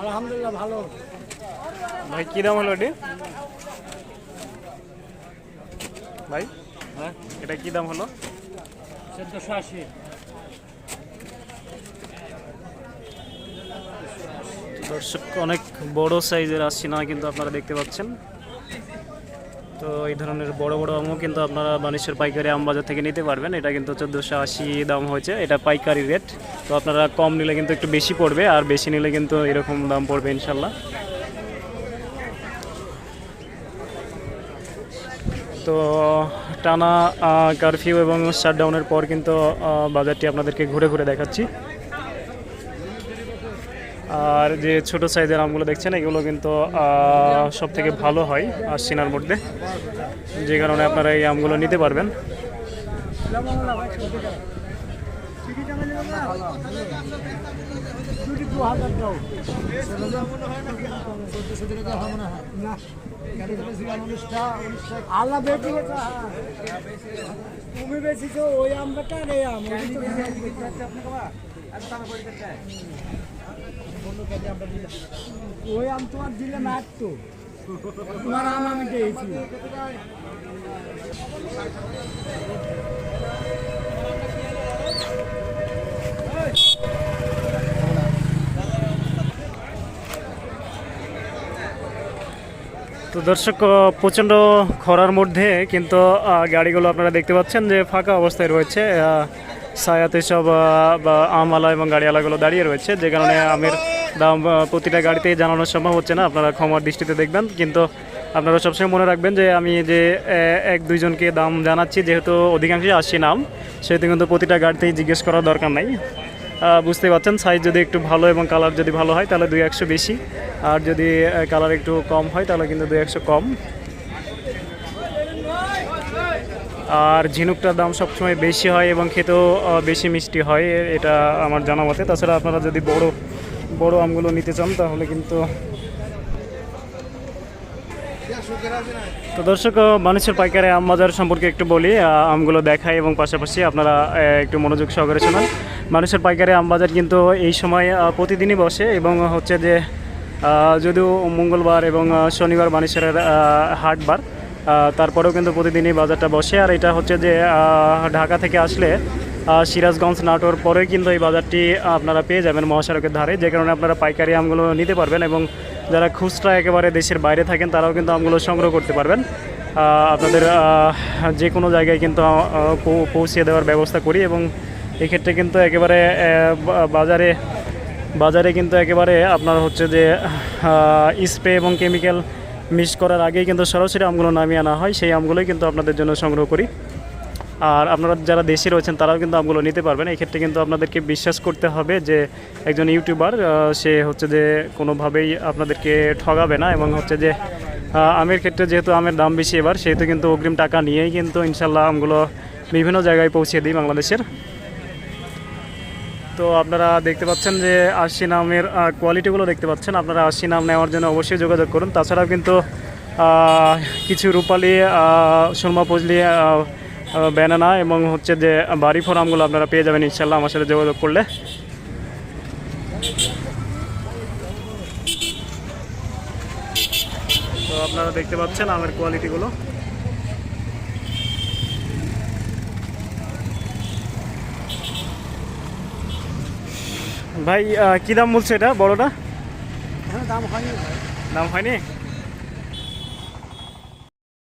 আলহামদুলিল্লাহ ভালো। ভাই কিরম হলো এটি? ভাই হ্যাঁ? এটা কি দাম হলো? চোদ্দশো আশি। দর্শক অনেক বড় সাইজের আসছি না কিন্তু আপনারা দেখতে পাচ্ছেন। তো এই ধরনের বড় বড় আমও কিন্তু আপনারা বানেশ্বর পাইকারি আম বাজার থেকে নিতে পারবেন। এটা কিন্তু চোদ্দোশো আশি দাম হয়েছে। এটা পাইকারি রেট। তো আপনারা কম নিলে কিন্তু একটু বেশি পড়বে, আর বেশি নিলে কিন্তু এরকম দাম পড়বে ইনশাল্লাহ তো, টানা কারফিউ এবং শাটডাউনের পর কিন্তু বাজারটি আপনাদেরকে ঘুরে ঘুরে দেখাচ্ছি। আর যে ছোট সাইজের আমগুলো দেখছেন, এগুলো কিন্তু সব থেকে ভালো হয় আশ্বিনার মধ্যে। যে কারণে আপনারা এই আমগুলো নিতে পারবেন। বেটি তুমি বেশিছো ওই আমটা আম ওই আম তোমার দিলে না তো। তোমার আম আমি দিয়েছি তো দর্শক প্রচণ্ড খরার মধ্যে কিন্তু গাড়িগুলো আপনারা দেখতে পাচ্ছেন যে ফাঁকা অবস্থায় রয়েছে। ছায়াতে সব আমওয়ালা এবং গাড়িওয়ালাগুলো দাঁড়িয়ে রয়েছে, যে কারণে আমের দাম প্রতিটা গাড়িতেই জানানো সম্ভব হচ্ছে না, আপনারা ক্ষমার দৃষ্টিতে দেখবেন। কিন্তু আপনারা সবসময় মনে রাখবেন যে আমি যে এক, দুইজনকে দাম জানাচ্ছি, যেহেতু অধিকাংশই আসছি নাম সেহেতু কিন্তু প্রতিটা গাড়িতেই জিজ্ঞেস করার দরকার নাই। বুঝতে পারছেন সাইজ যদি একটু ভালো এবং কালার যদি ভালো হয়, তাহলে দুই একশো বেশি। আর যদি কালার একটু কম হয়, তাহলে কিন্তু দুই একশো কম। আর ঝিনুকটার দাম সবসময় বেশি হয় এবং খেতেও বেশি মিষ্টি হয় এটা আমার জানা মতে। তাছাড়া আপনারা যদি বড় বড় আমগুলো নিতে চান, তাহলে কিন্তু তো দর্শক মানুষের পাইকারি আম বাজার সম্পর্কে একটু বলি আমগুলো দেখাই এবং পাশাপাশি আপনারা একটু মনোযোগ সহকারে শোনান। মানুষের পাইকারি আম বাজার কিন্তু এই সময় প্রতিদিনই বসে এবং হচ্ছে যে যদিও মঙ্গলবার এবং শনিবার মানুষের হাটবার তারপরেও কিন্তু প্রতিদিনই বাজারটা বসে। আর এটা হচ্ছে যে ঢাকা থেকে আসলে সিরাজগঞ্জ নাটোর পরে কিন্তু এই বাজারটি আপনারা পেয়ে যাবেন মহাসড়কের ধারে। যে কারণে আপনারা পাইকারি আমগুলো নিতে পারবেন এবং যারা খুচরা একেবারে দেশের বাইরে থাকেন তারাও কিন্তু আমগুলো সংগ্রহ করতে পারবেন। আপনাদের যে কোনো জায়গায় কিন্তু আহ, পৌ- পৌঁছে দেওয়ার ব্যবস্থা করি এবং এক্ষেত্রে কিন্তু একেবারে বাজারে বাজারে কিন্তু একেবারে আপনার হচ্ছে যে স্প্রে এবং কেমিক্যাল মিক্স করার আগেই কিন্তু সরাসরি আমগুলো নামিয়ে আনা হয়। সেই আমগুলোই কিন্তু আপনাদের জন্য সংগ্রহ করি। আর আপনারা যারা দেশে রয়েছেন, তারাও কিন্তু আমগুলো নিতে পারবেন। এক্ষেত্রে কিন্তু আপনাদেরকে বিশ্বাস করতে হবে যে, একজন ইউটিউবার সে হচ্ছে যে কোনোভাবেই আপনাদেরকে ঠগাবে না এবং হচ্ছে যে আমের ক্ষেত্রে যেহেতু আমের দাম বেশি এবার, সেহেতু কিন্তু অগ্রিম টাকা নিয়েই কিন্তু ইনশাল্লাহ আমগুলো বিভিন্ন জায়গায় পৌঁছে দিই বাংলাদেশের। তো আপনারা দেখতে পাচ্ছেন যে আশি নামের কোয়ালিটিগুলো দেখতে পাচ্ছেন। আপনারা আশি নাম নেওয়ার জন্য অবশ্যই যোগাযোগ করুন। তাছাড়াও কিন্তু কিছু রূপালি সুরমা পজলি ব্যানানা এবং হচ্ছে যে বাড়ি ফোর আমগুলো আপনারা পেয়ে যাবেন ইনশাল্লাহ আমার সাথে যোগাযোগ করলে। তো আপনারা দেখতে পাচ্ছেন আমের কোয়ালিটিগুলো ভাই কী দাম বলছে এটা বড়টা? দাম হয়নি দাম হয়নি?